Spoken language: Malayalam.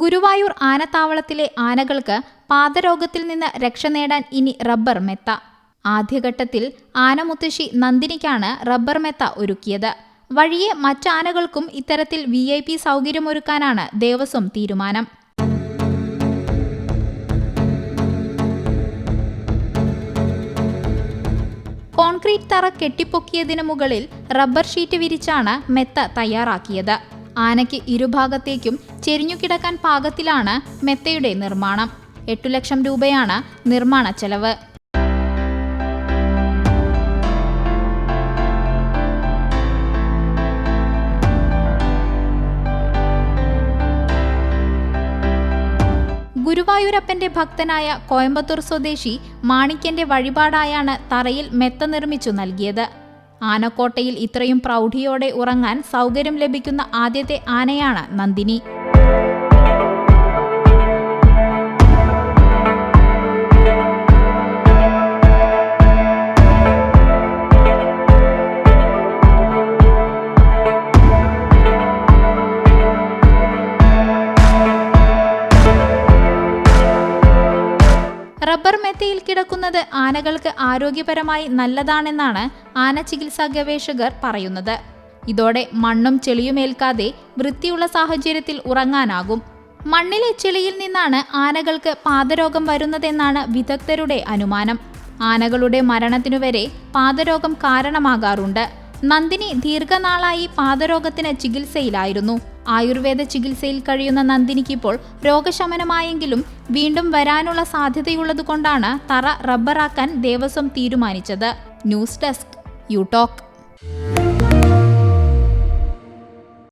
ഗുരുവായൂർ ആനത്താവളത്തിലെ ആനകൾക്ക് പാദരോഗത്തിൽ നിന്ന് രക്ഷ നേടാൻ ഇനി റബ്ബർ മെത്ത. ആദ്യഘട്ടത്തിൽ ആനമുത്തശ്ശി നന്ദിനിക്കാണ് റബ്ബർ മെത്ത ഒരുക്കിയത്. വഴിയെ മറ്റാനകൾക്കും ഇത്തരത്തിൽ വി ഐ പി സൗകര്യമൊരുക്കാനാണ് ദേവസ്വം തീരുമാനം. കോൺക്രീറ്റ് തറ കെട്ടിപ്പൊക്കിയതിനു മുകളിൽ റബ്ബർ ഷീറ്റ് വിരിച്ചാണ് മെത്ത തയ്യാറാക്കിയത്. ആനയ്ക്ക് ഇരുഭാഗത്തേക്കും ചെരിഞ്ഞുകിടക്കാൻ പാകത്തിലാണ് മെത്തയുടെ നിർമ്മാണം. എട്ടു ലക്ഷം രൂപയാണ് നിർമ്മാണ ചെലവ്. ഗുരുവായൂരപ്പന്റെ ഭക്തനായ കോയമ്പത്തൂർ സ്വദേശി മാണിക്യന്റെ വഴിപാടായാണ് തറയിൽ മെത്ത നിർമ്മിച്ചു നൽകിയത്. ആനക്കോട്ടയിൽ ഇത്രയും പ്രൗഢിയോടെ ഉറങ്ങാൻ സൗകര്യം ലഭിക്കുന്ന ആദ്യത്തെ ആനയാണ് നന്ദിനി. റബ്ബർ മെത്തയിൽ കിടക്കുന്നത് ആനകൾക്ക് ആരോഗ്യപരമായി നല്ലതാണെന്നാണ് ആന ചികിത്സാ ഗവേഷകർ പറയുന്നത്. ഇതോടെ മണ്ണും ചെളിയുമേൽക്കാതെ വൃത്തിയുള്ള സാഹചര്യത്തിൽ ഉറങ്ങാനാകും. മണ്ണിലെ ചെളിയിൽ നിന്നാണ് ആനകൾക്ക് പാദരോഗം വരുന്നതെന്നാണ് വിദഗ്ധരുടെ അനുമാനം. ആനകളുടെ മരണത്തിനു വരെ പാദരോഗം കാരണമാകാറുണ്ട്. നന്ദിനി ദീർഘനാളായി പാദരോഗത്തിന് ചികിത്സയിലായിരുന്നു. ആയുർവേദ ചികിത്സയിൽ കഴിയുന്ന നന്ദിനിക്കിപ്പോൾ രോഗശമനമായെങ്കിലും വീണ്ടും വരാനുള്ള സാധ്യതയുള്ളതുകൊണ്ടാണ് തറ റബ്ബറാക്കാൻ ദേവസ്വം തീരുമാനിച്ചത്. News desk you talk